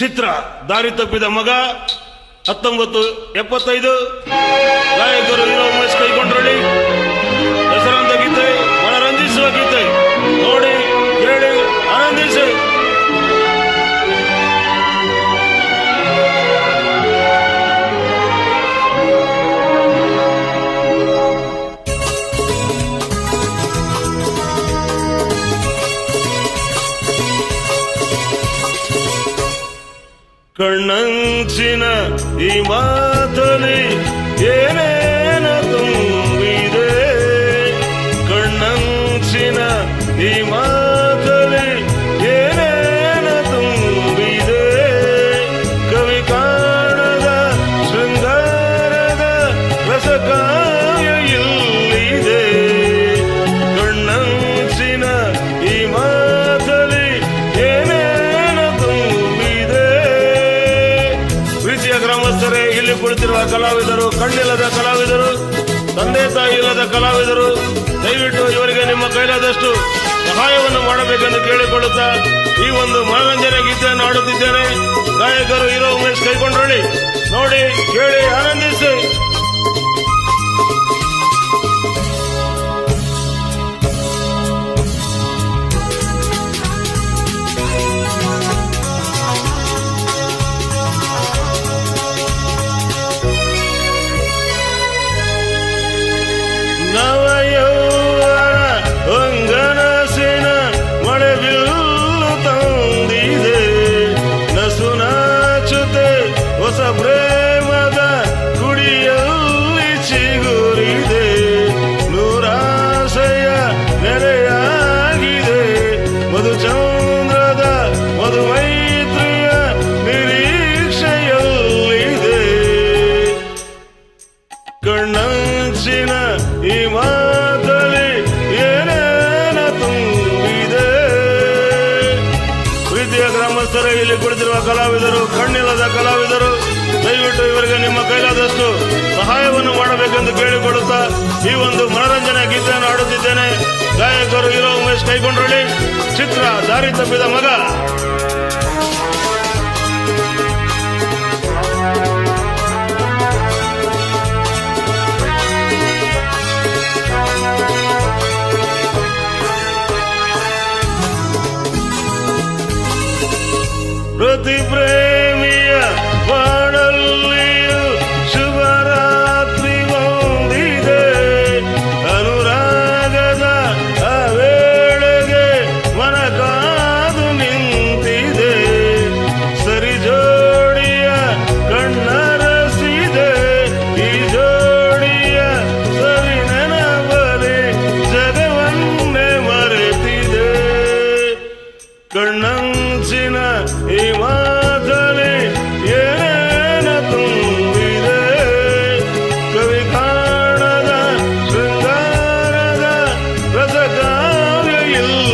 ಚಿತ್ರ ದಾರಿ ತಪ್ಪಿದ ಮಗ ಹತ್ತೊಂಬತ್ತು ಎಪ್ಪತ್ತೈದು ಗಾಯಕರು ಕಣ್ಣಂಚಿನ ಈ ಮಾತಲಿ ಏನೇನ ತುಂಬಿದೆ ಕಣ್ಣಂಚಿನ ಈ ಮಾತಲಿ ಗ್ರಾಮಸ್ಥರೇ ಇಲ್ಲಿ ಕುಳಿತಿರುವ ಕಲಾವಿದರು, ಕಣ್ಣಿಲ್ಲದ ಕಲಾವಿದರು, ತಂದೆ ತಾಯಿ ಇಲ್ಲದ ಕಲಾವಿದರು, ದಯವಿಟ್ಟು ಇವರಿಗೆ ನಿಮ್ಮ ಕೈಲಾದಷ್ಟು ಸಹಾಯವನ್ನು ಮಾಡಬೇಕೆಂದು ಕೇಳಿಕೊಳ್ಳುತ್ತಾ ಈ ಒಂದು ಮನರಂಜನೆ ಗೀತೆಯನ್ನು ಆಡುತ್ತಿದ್ದೇನೆ ಗಾಯಕರು, ಹೀರೋ ಉಮೇಶ್ ಕೈಗೊಂಡ್ರಳ್ಳಿ ನೋಡಿ, ಕೇಳಿ, ಆನಂದಿಸಿ. ಪ್ರೀತಿಯ ಇಲ್ಲಿ ಕುಳಿತಿರುವ ಕಲಾವಿದರು, ಕಣ್ಣಿಲ್ಲದ ಕಲಾವಿದರು, ದಯವಿಟ್ಟು ಇವರಿಗೆ ನಿಮ್ಮ ಕೈಲಾದಷ್ಟು ಸಹಾಯವನ್ನು ಮಾಡಬೇಕೆಂದು ಕೇಳಿಕೊಳ್ಳುತ್ತಾ ಈ ಒಂದು ಮನರಂಜನೆ ಗೀತೆಯನ್ನು ಆಡುತ್ತಿದ್ದೇನೆ ಗಾಯಕರು ಹೀರೋ ಉಮೇಶ್ ಕೈಗೊಂಡ್ರಳ್ಳಿ, ಚಿತ್ರ ದಾರಿ ತಪ್ಪಿದ ಮಗ. ಪ್ರತಿ ಪ್ರೇಮಿಯ ಬಾಳಲ್ಲಿ You.